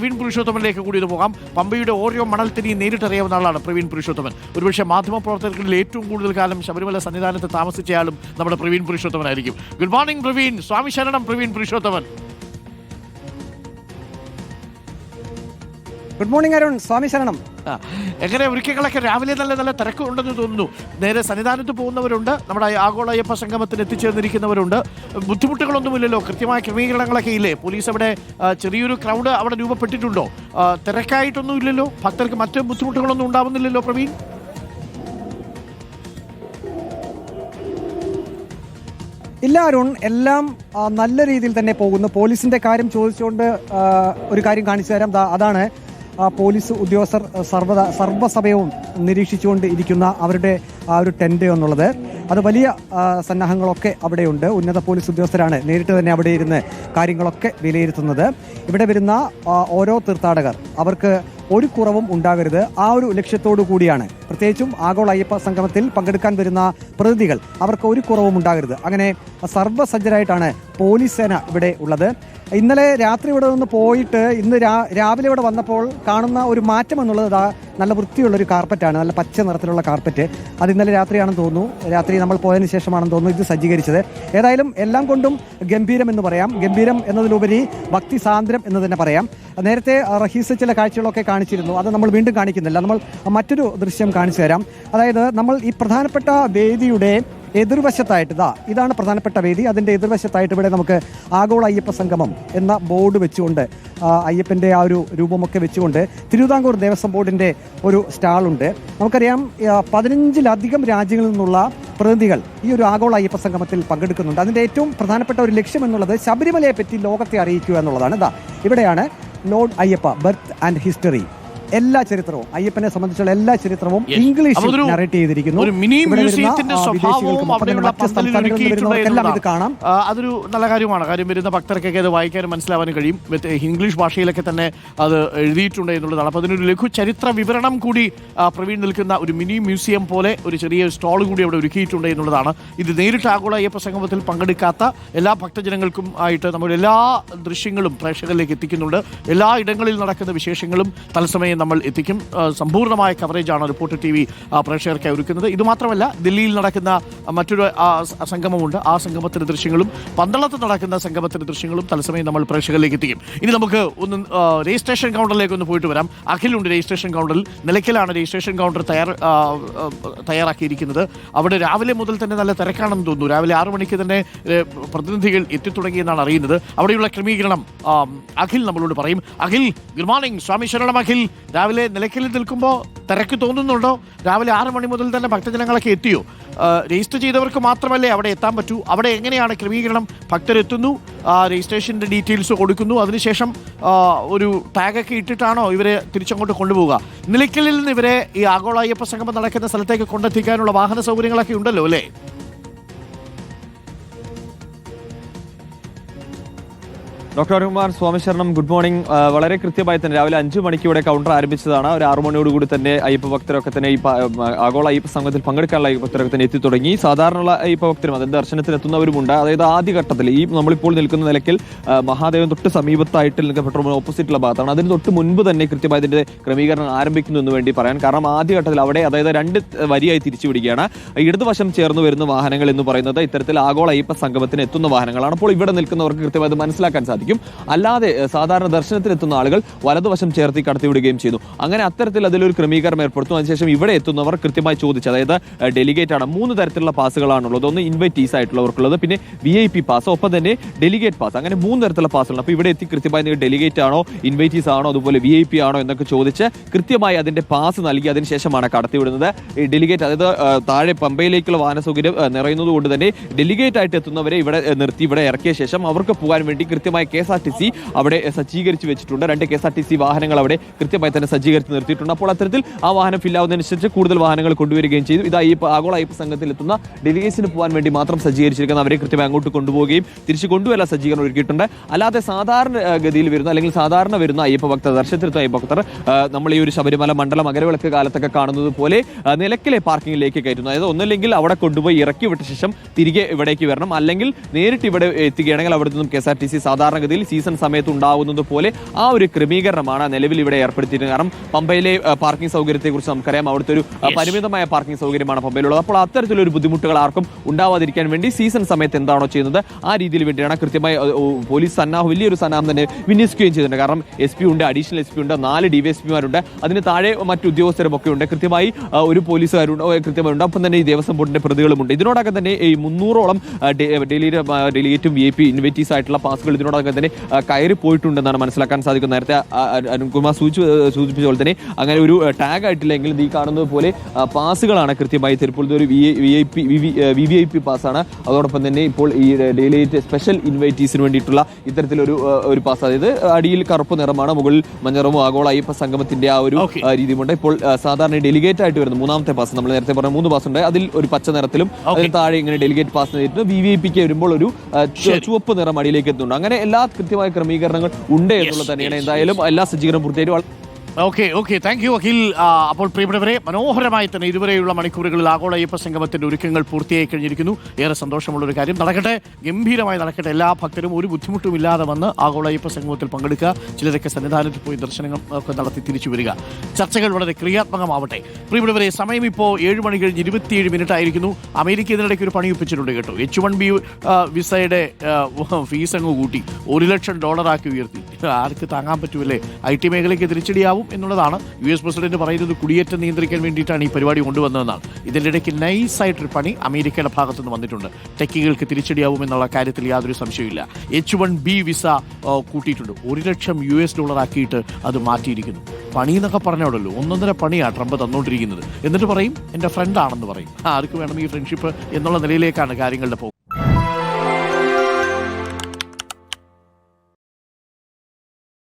പ്രവീൺ പുരുഷോത്തമനിലേക്ക് കൂടി ഇത് പോകാം. പമ്പയുടെ ഓരോ മണൽത്തിരിയും നേരിട്ടറിയാവുന്ന ആളാണ് പ്രവീൺ പുരുഷോത്തമൻ. ഒരുപക്ഷെ മാധ്യമപ്രവർത്തകരിൽ ഏറ്റവും കൂടുതൽ കാലം ശബരിമല സന്നിധാനത്ത് താമസിച്ചയാളും നമ്മുടെ പ്രവീൺ പുരുഷോത്തമനായിരിക്കും. Good morning Praveen. സ്വാമി ശരണം പ്രവീൺ പുരുഷോത്തമൻ. ഗുഡ് മോർണിംഗ് അരുൺ സ്വാമി ശരണം. എങ്ങനെ ഒരുക്കങ്ങളൊക്കെ രാവിലെ നല്ല നല്ല തിരക്കുണ്ടെന്ന് തോന്നുന്നു. നേരെ സന്നിധാനത്ത് പോകുന്നവരുണ്ട്. നമ്മുടെ ആഗോള അയ്യപ്പ സംഗമത്തിന് എത്തിച്ചേർന്നിരിക്കുന്നവരുണ്ട്. ബുദ്ധിമുട്ടുകളൊന്നുമില്ലല്ലോ. കൃത്യമായ ക്രമീകരണങ്ങളൊക്കെ ഇല്ലേ? പോലീസ് അവിടെ ചെറിയൊരു ക്രൗഡ് അവിടെ രൂപപ്പെട്ടിട്ടുണ്ടോ? തിരക്കായിട്ടൊന്നും ഇല്ലല്ലോ? ഭക്തർക്ക് മറ്റു ബുദ്ധിമുട്ടുകളൊന്നും ഉണ്ടാവുന്നില്ലല്ലോ പ്രവീൺ? ഇല്ല അരുൺ. എല്ലാം നല്ല രീതിയിൽ തന്നെ പോകുന്നു. പോലീസിന്റെ കാര്യം ചോദിച്ചുകൊണ്ട് ഒരു കാര്യം കാണിച്ചു തരാം. അതാണ്. പോലീസ് ഉദ്യോഗസ്ഥർ സർവ സർവസമയവും നിരീക്ഷിച്ചുകൊണ്ട് ഇരിക്കുന്ന അവരുടെ ആ ഒരു ടെന്റ് എന്നുള്ളത്. അത് വലിയ സന്നാഹങ്ങളൊക്കെ അവിടെയുണ്ട്. ഉന്നത പോലീസ് ഉദ്യോഗസ്ഥരാണ് നേരിട്ട് തന്നെ അവിടെ ഇരുന്ന് കാര്യങ്ങളൊക്കെ വിലയിരുത്തുന്നത്. ഇവിടെ വരുന്ന ഓരോ തീർത്ഥാടകർ അവർക്ക് ഒരു കുറവും ഉണ്ടാകരുത്. ആ ഒരു ലക്ഷ്യത്തോടു കൂടിയാണ് പ്രത്യേകിച്ചും ആഗോള അയ്യപ്പ സംഗമത്തിൽ പങ്കെടുക്കാൻ വരുന്ന പ്രതിനിധികൾ അവർക്ക് ഒരു കുറവും ഉണ്ടാകരുത്. അങ്ങനെ സർവസജ്ജരായിട്ടാണ് പോലീസ് സേന ഇവിടെ ഉള്ളത്. ഇന്നലെ രാത്രി ഇവിടെ നിന്ന് പോയിട്ട് ഇന്ന് രാവിലെ ഇവിടെ വന്നപ്പോൾ കാണുന്ന ഒരു മാറ്റം എന്നുള്ളത് നല്ല വൃത്തിയുള്ളൊരു കാർപ്പറ്റാണ് നല്ല പച്ച നിറത്തിലുള്ള കാർപ്പറ്റ്. അത് ഇന്നലെ രാത്രിയാണെന്ന് തോന്നുന്നു. രാത്രി നമ്മൾ പോയതിന് ശേഷമാണെന്ന് തോന്നുന്നു ഇത് സജ്ജീകരിച്ചത്. ഏതായാലും എല്ലാം കൊണ്ടും ഗംഭീരം എന്ന് പറയാം. ഗംഭീരം എന്നതിലുപരി ഭക്തി സാന്ദ്രം എന്ന് തന്നെ പറയാം. നേരത്തെ റഹീസ് ചില കാഴ്ചകളൊക്കെ കാണിച്ചിരുന്നു. അത് നമ്മൾ വീണ്ടും കാണിക്കുന്നില്ല. നമ്മൾ മറ്റൊരു ദൃശ്യം കാണിച്ചു തരാം. അതായത് നമ്മൾ ഈ പ്രധാനപ്പെട്ട വേദിയുടെ എതിർവശത്തായിട്ട് ഇതാ ഇതാണ് പ്രധാനപ്പെട്ട വേദി. അതിന്റെ എതിർവശത്തായിട്ട് ഇവിടെ നമുക്ക് ആഗോള അയ്യപ്പ സംഗമം എന്ന ബോർഡ് വെച്ചുകൊണ്ട് അയ്യപ്പന്റെ ആ ഒരു രൂപമൊക്കെ വെച്ചുകൊണ്ട് തിരുവിതാംകൂർ ദേവസ്വം ബോർഡിന്റെ ഒരു സ്റ്റാളുണ്ട്. നമുക്കറിയാം പതിനഞ്ചിലധികം രാജ്യങ്ങളിൽ നിന്നുള്ള പ്രതിനിധികൾ ഈ ഒരു ആഗോള അയ്യപ്പ സംഗമത്തിൽ പങ്കെടുക്കുന്നുണ്ട്. അതിന്റെ ഏറ്റവും പ്രധാനപ്പെട്ട ഒരു ലക്ഷ്യം എന്നുള്ളത് ശബരിമലയെ പറ്റി ലോകത്തെ അറിയിക്കുക എന്നുള്ളതാണ്. ഇതാ ഇവിടെയാണ് lord Ayyappa birth and history. എല്ലാ ചരിത്രവും അയ്യപ്പനെ സംബന്ധിച്ചുള്ള എല്ലാ ചരിത്രവും. ഇംഗ്ലീഷിൽ നറേറ്റ് ചെയ്തിരിക്കുന്നു. ഒരു മിനി മ്യൂസിയത്തിന്റെ സ്വഭാവവും അവിടെയുള്ള വരുന്നവർക്കെല്ലാം ഇത് കാണാം. അതൊരു നല്ല കാര്യമാണ്. കാര്യം വരുന്ന ഭക്തർക്കൊക്കെ അത് വായിക്കാനും മനസ്സിലാവാനും കഴിയും. ഇംഗ്ലീഷ് ഭാഷയിലൊക്കെ തന്നെ അത് എഴുതിയിട്ടുണ്ട് എന്നുള്ളതാണ്. അപ്പോൾ അതിനൊരു ലഘു ചരിത്ര വിവരണം കൂടി പ്രവീൺ നിൽക്കുന്ന ഒരു മിനി മ്യൂസിയം പോലെ ഒരു ചെറിയ സ്റ്റോൾ കൂടി അവിടെ ഒരുക്കിയിട്ടുണ്ട് എന്നുള്ളതാണ്. ഇത് നേരിട്ട് ആഗോള അയ്യപ്പ സംഗമത്തിൽ പങ്കെടുക്കാത്ത എല്ലാ ഭക്തജനങ്ങൾക്കും ആയിട്ട് നമ്മൾ എല്ലാ ദൃശ്യങ്ങളും പ്രേക്ഷകരിലേക്ക് എത്തിക്കുന്നുണ്ട്. എല്ലാ ഇടങ്ങളിൽ നടക്കുന്ന വിശേഷങ്ങളും തത്സമയം നമ്മൾ എത്തിക്കും. സമ്പൂർണമായ കവറേജാണ് റിപ്പോർട്ടർ ടി വി പ്രേക്ഷകർക്കായി ഒരുക്കുന്നത്. ഇതുമാത്രമല്ല ദില്ലിയിൽ നടക്കുന്ന മറ്റൊരു സംഗമമുണ്ട്. ആ സംഗമത്തിന്റെ ദൃശ്യങ്ങളും പന്തളത്ത് നടക്കുന്ന സംഗമത്തിന്റെ ദൃശ്യങ്ങളും തത്സമയം നമ്മൾ പ്രേക്ഷകരിലേക്ക് എത്തിക്കും. ഇനി നമുക്ക് ഒന്ന് രജിസ്ട്രേഷൻ കൗണ്ടറിലേക്ക് ഒന്ന് പോയിട്ട് വരാം. അഖിലുണ്ട് രജിസ്ട്രേഷൻ കൗണ്ടറിൽ. നിലയ്ക്കലാണ് രജിസ്ട്രേഷൻ കൗണ്ടർ തയ്യാർ തയ്യാറാക്കിയിരിക്കുന്നത്. അവിടെ രാവിലെ മുതൽ തന്നെ നല്ല തിരക്കാണെന്ന് തോന്നുന്നു. രാവിലെ ആറു മണിക്ക് തന്നെ പ്രതിനിധികൾ എത്തിത്തുടങ്ങിയെന്നാണ് അറിയുന്നത്. അവിടെയുള്ള ക്രമീകരണം അഖിൽ നമ്മളോട് പറയും. അഖിൽ ഗുഡ് മോർണിംഗ് സ്വാമി ശരണം അഖിൽ. രാവിലെ നിലയ്ക്കലിൽ നിൽക്കുമ്പോൾ തിരക്ക് തോന്നുന്നുണ്ടോ? രാവിലെ ആറ് മണി മുതൽ തന്നെ ഭക്തജനങ്ങളൊക്കെ എത്തിയോ? രജിസ്റ്റർ ചെയ്തവർക്ക് മാത്രമല്ലേ അവിടെ എത്താൻ പറ്റൂ? അവിടെ എങ്ങനെയാണ് ക്രമീകരണം? ഭക്തരെത്തുന്നു രജിസ്ട്രേഷന്റെ ഡീറ്റെയിൽസ് കൊടുക്കുന്നു. അതിനുശേഷം ഒരു ടാഗൊക്കെ ഇട്ടിട്ടാണോ ഇവരെ തിരിച്ചങ്ങോട്ട് കൊണ്ടുപോവുക? നിലയ്ക്കലിൽ നിന്ന് ഇവരെ ഈ ആഗോള അയ്യപ്പ സംഗമം നടക്കുന്ന സ്ഥലത്തേക്ക് കൊണ്ടെത്തിക്കാനുള്ള വാഹന സൗകര്യങ്ങളൊക്കെ ഉണ്ടല്ലോ അല്ലേ? ഡോക്ടർ അരുൺകുമാർ സ്വാമിശരണം ഗുഡ് മോർണിംഗ്. വളരെ കൃത്യമായി തന്നെ രാവിലെ അഞ്ചു മണിക്ക് ഇവിടെ കൗണ്ടർ ആരംഭിച്ചതാണ്. ഒരു ആറു മണിയോടുകൂടി തന്നെ അയ്യപ്പ ഭക്തരൊക്കെ തന്നെ ഈ ആഗോള അയ്യപ്പ സംഘത്തിൽ പങ്കെടുക്കാനുള്ള അയ്യപ്പ ഭക്തരൊക്കെ തന്നെ എത്തി തുടങ്ങി സാധാരണയുള്ള അയ്യപ്പ ഭക്തരും അതായത് ദർശനത്തിന് എത്തുന്നവരുമുണ്ട് അതായത് ആദ്യഘട്ടത്തിൽ ഈ നമ്മളിപ്പോൾ നിൽക്കുന്ന നിലയ്ക്കൽ മഹാദേവൻ തൊട്ട് സമീപത്തായിട്ട് നിൽക്കുന്ന പെട്രോൾ ഓപ്പോസിറ്റുള്ള ഭാഗത്താണ്. അതിന് തൊട്ട് മുൻപ് തന്നെ കൃത്യമായി ഇതിന്റെ ക്രമീകരണം ആരംഭിക്കുന്നു എന്ന് വേണ്ടി പറയാൻ കാരണം ആദ്യഘട്ടത്തിൽ അവിടെ അതായത് രണ്ട് വരിയായി തിരിച്ചുവിടുകയാണ് ഇടതുവശം ചേർന്ന് വരുന്ന വാഹനങ്ങൾ എന്ന് പറയുന്നത് ഇത്തരത്തിൽ ആഗോള അയ്യപ്പ സംഗമത്തിന് എത്തുന്ന വാഹനങ്ങളാണ്. അപ്പോൾ ഇവിടെ നിൽക്കുന്നവർക്ക് കൃത്യമായി മനസ്സിലാക്കാൻ സാധിക്കും. അല്ലാതെ സാധാരണ ദർശനത്തിന് എത്തുന്ന ആളുകൾ വലതുവശം ചേർത്തി കടത്തിവിടുകയും ചെയ്തു. അങ്ങനെ അത്തരത്തിൽ അതിലൊരു ക്രമീകരണം ഏർപ്പെടുത്തും അതിനുശേഷം ഇവിടെ എത്തുന്നവർ കൃത്യമായി ചോദിച്ചു. അതായത് ഡെലിഗേറ്റ് ആണ്. മൂന്ന് തരത്തിലുള്ള പാസുകളാണുള്ളത്. ഒന്ന് ഇൻവൈറ്റീസ് ആയിട്ടുള്ളവർക്കുള്ളത്. പിന്നെ വി ഐ പി പാസ് ഒപ്പം തന്നെ ഡെലിഗേറ്റ് പാസ്. അങ്ങനെ മൂന്ന് തരത്തിലുള്ള പാസുകളാണ്. അപ്പോൾ ഇവിടെ എത്തി കൃത്യമായി നിങ്ങൾ ഡെലിഗേറ്റ് ആണോ ഇൻവൈറ്റീസ് ആണോ അതുപോലെ വി ഐ പി ആണോ എന്നൊക്കെ ചോദിച്ച് കൃത്യമായി അതിന്റെ പാസ് നൽകി അതിനുശേഷമാണ് കടത്തിവിടുന്നത്. ഈ ഡെലിഗേറ്റ് അതായത് താഴെ പമ്പയിലേക്കുള്ള വാഹന സൗകര്യം നിറയുന്നത് കൊണ്ട് തന്നെ ഡെലിഗേറ്റ് ആയിട്ട് എത്തുന്നവരെ ഇവിടെ നിർത്തി ഇവിടെ ഇറക്കിയ ശേഷം അവർക്ക് പോകാൻ വേണ്ടി കൃത്യമായി K S R T C അവിടെ സജ്ജീകരിച്ച് വെച്ചിട്ടുണ്ട്. രണ്ട് K S R T C വാഹനങ്ങൾ അവിടെ കൃത്യമായി തന്നെ സജ്ജീകരിച്ച് നിർത്തിയിട്ടുണ്ട്. അപ്പോൾ അത്തരത്തിൽ ആ വാഹനം ഫില്ലാവുന്നതനുസരിച്ച് കൂടുതൽ വാഹനങ്ങൾ കൊണ്ടുവരികയും ചെയ്തു. ഇതാ ഈ ആഗോള അയ്യപ്പ സംഘത്തിൽ എത്തുന്ന ഡെലിഗേറ്റ്സിന് പോകാൻ വേണ്ടി മാത്രം സജ്ജീകരിച്ചിരിക്കുന്ന അവരെ കൃത്യമായി അങ്ങോട്ട് കൊണ്ടുപോവുകയും തിരിച്ചു കൊണ്ടുവരാൻ സജ്ജീകരണം ഒരുക്കിയിട്ടുണ്ട്. അല്ലാതെ സാധാരണ ഗതിയിൽ വരുന്ന അല്ലെങ്കിൽ സാധാരണ വരുന്ന അയ്യപ്പ ഭക്തർ ദർശനത്തിലെത്തുന്ന അയ്യപ്പ ഭക്തർ നമ്മൾ ഈ ഒരു ശബരിമല മണ്ഡലം അകരവിളക്ക് കാലത്തൊക്കെ കാണുന്നത് പോലെ നിലക്കിലെ പാർക്കിങ്ങിലേക്ക് കയറ്റുന്നു. അതായത് ഒന്നല്ലെങ്കിൽ അവിടെ കൊണ്ടുപോയി ഇറക്കി വിട്ട ശേഷം തിരികെ ഇവിടേക്ക് വരണം. അല്ലെങ്കിൽ നേരിട്ട് ഇവിടെ എത്തുകയാണെങ്കിൽ അവിടെ നിന്നും K S R T C സാധാരണ സാധാരണഗതിയിൽ സീസൺ സമയത്ത് ഉണ്ടാവുന്നത് പോലെ ആ ഒരു ക്രമീകരണമാണ് നിലവിൽ ഇവിടെ ഏർപ്പെടുത്തിയിരുന്നത് കാരണം പമ്പയിലെ പാർക്കിംഗ് സൗകര്യത്തെക്കുറിച്ച് നമുക്കറിയാം. അവിടുത്തെ ഒരു പരിമിതമായ പാർക്കിംഗ് സൗകര്യമാണ് പമ്പയിലുള്ളത്. അപ്പോൾ അത്തരത്തിലൊരു ബുദ്ധിമുട്ടുകൾ ആർക്കും ഉണ്ടാവാതിരിക്കാൻ വേണ്ടി സീസൺ സമയത്ത് എന്താണോ ചെയ്യുന്നത് ആ രീതിയിൽ വേണ്ടിയാണ് കൃത്യമായി പോലീസ് സന്നാഹം വലിയൊരു സന്നാഹം തന്നെ വിന്യസിക്കുകയും ചെയ്തിട്ടുണ്ട് കാരണം എസ് പി ഉണ്ട് അഡീഷണൽ എസ് പി ഉണ്ട് നാല് ഡി വി എസ് പിമാരുണ്ട് അതിന് താഴെ മറ്റു ഉദ്യോഗസ്ഥരും ഒക്കെ ഉണ്ട്. കൃത്യമായി ഒരു പോലീസുകാരുണ്ട് കൃത്യമായി ഉണ്ട് ഒപ്പം തന്നെ ഈ ദേവസ്വം ബോർഡിന്റെ പ്രതികളുമുണ്ട്. ഇതിനോടൊക്കെ തന്നെ ഈ മുന്നൂറോളം ഡൽഹിയിലെ ഡെലിഗേറ്റും വി ഐ പി ഇൻവൈറ്റീസ് ആയിട്ടുള്ള പാസുകൾ ഇതിനോടൊപ്പം തന്നെ കയറി പോയിട്ടുണ്ടെന്നാണ് മനസ്സിലാക്കാൻ സാധിക്കുന്നത്. നേരത്തെ അനുകുമാർ സൂചി സൂചിപ്പിച്ച പോലെ തന്നെ അങ്ങനെ ഒരു ടാഗ് ആയിട്ടില്ലെങ്കിൽ ഈ കാണുന്നത് പോലെ പാസുകളാണ് കൃത്യമായി തരുമ്പോൾ ഒരു V I P V V I P പാസ്സാണ് അതോടൊപ്പം തന്നെ ഇപ്പോൾ ഈ ഡെയിലി സ്പെഷ്യൽ ഇൻവൈറ്റീസിന് വേണ്ടിയിട്ടുള്ള ഇത്തരത്തിലൊരു ഒരു പാസ്. അതായത് അടിയിൽ കറുപ്പ് നിറമാണ് മുകളിൽ മഞ്ഞറമോ ആഗോള അയ്യപ്പ സംഗമത്തിന്റെ ആ ഒരു രീതിയുമുണ്ട്. ഇപ്പോൾ സാധാരണ ഡെലിഗേറ്റ് ആയിട്ട് വരുന്ന മൂന്നാമത്തെ പാസ് നമ്മൾ നേരത്തെ പറഞ്ഞ മൂന്ന് പാസ് ഉണ്ട്. അതിൽ ഒരു പച്ച നിറത്തിലും അതിന് താഴെ ഇങ്ങനെ ഡെലിഗേറ്റ് പാസ് ചെയ്തിട്ട് വി വി ഐ പിക്ക് വരുമ്പോൾ ഒരു ചുവപ്പ് നിറം അടിയിലേക്ക് എത്തുന്നുണ്ട്. അങ്ങനെ എല്ലാ കൃത്യമായ ക്രമീകരണങ്ങൾ ഉണ്ട് എന്നുള്ളത് തന്നെയാണ്. എന്തായാലും എല്ലാ സജ്ജീകരണം പൂർത്തിയായിട്ട് okay okay thank you Akhil. അപ്പോൾ പ്രിയപ്പെട്ടവരെ മനോഹരമായി തന്നെ ഇതുവരെയുള്ള മണിക്കൂറുകളിൽ ആഗോള അയ്യപ്പ സംഗമത്തിന്റെ ഒരുക്കങ്ങൾ പൂർത്തിയായി കഴിഞ്ഞിരിക്കുന്നു. ഏറെ സന്തോഷമുള്ള ഒരു കാര്യം. നടക്കട്ടെ ഗംഭീരമായി നടക്കട്ടെ. എല്ലാ ഭക്തരും ഒരു ബുദ്ധിമുട്ടും ഇല്ലാതെ വന്ന് ആഗോള അയ്യപ്പ സംഗമത്തിൽ പങ്കെടുക്കുക. ചിലരൊക്കെ സന്നിധാനത്തിൽ പോയി ദർശനങ്ങൾ ഒക്കെ നടത്തി തിരിച്ചു വരിക. ചർച്ചകൾ വളരെ ക്രിയാത്മകമാവട്ടെ. പ്രിയപ്പെട്ടവരെ സമയം ഇപ്പോൾ ഏഴ് മണി കഴിഞ്ഞ് ഇരുപത്തിയേഴ് മിനിറ്റ് ആയിരിക്കുന്നു. അമേരിക്ക ഇതിനിടയ്ക്ക് ഒരു പണി ഒപ്പിച്ചിട്ടുണ്ട് കേട്ടോ. എച്ച് വൺ ബി വിസയുടെ ഫീസ് അങ്ങ് കൂട്ടി. ഒരു ലക്ഷം ഡോളറാക്കി ഉയർത്തി. ആർക്ക് താങ്ങാൻ പറ്റുമല്ലേ ഐ ടി മേഖലയ്ക്ക് തിരിച്ചടിയാവും. എന്നുള്ളതാണ് യു എസ് പ്രസിഡന്റ് പറയുന്നത് കുടിയേറ്റം നിയന്ത്രിക്കാൻ വേണ്ടിയിട്ടാണ് ഈ പരിപാടി കൊണ്ടുവന്നതെന്നാണ്. ഇതിന്റെ ഇടയ്ക്ക് നൈസായിട്ടൊരു പണി അമേരിക്കയുടെ ഭാഗത്തുനിന്ന് വന്നിട്ടുണ്ട്. ടെക്കികൾക്ക് തിരിച്ചടിയാവും എന്നുള്ള കാര്യത്തിൽ യാതൊരു സംശയമില്ല എച്ച് വൺ ബി വിസ കൂട്ടിയിട്ടുണ്ട്. ഒരു ലക്ഷം യു എസ് ഡോളർ ആക്കിയിട്ട് അത് മാറ്റിയിരിക്കുന്നു. പണി എന്നൊക്കെ പറഞ്ഞോടല്ലോ. ഒന്നൊന്നര പണിയാണ് ട്രംപ് തന്നുകൊണ്ടിരിക്കുന്നത് എന്നിട്ട് പറയും എന്റെ ഫ്രണ്ടാണെന്ന് പറയും. ആർക്ക് വേണം ഈ ഫ്രണ്ട്ഷിപ്പ് എന്നുള്ള നിലയിലേക്കാണ് കാര്യങ്ങളുടെ പോകുന്നത്.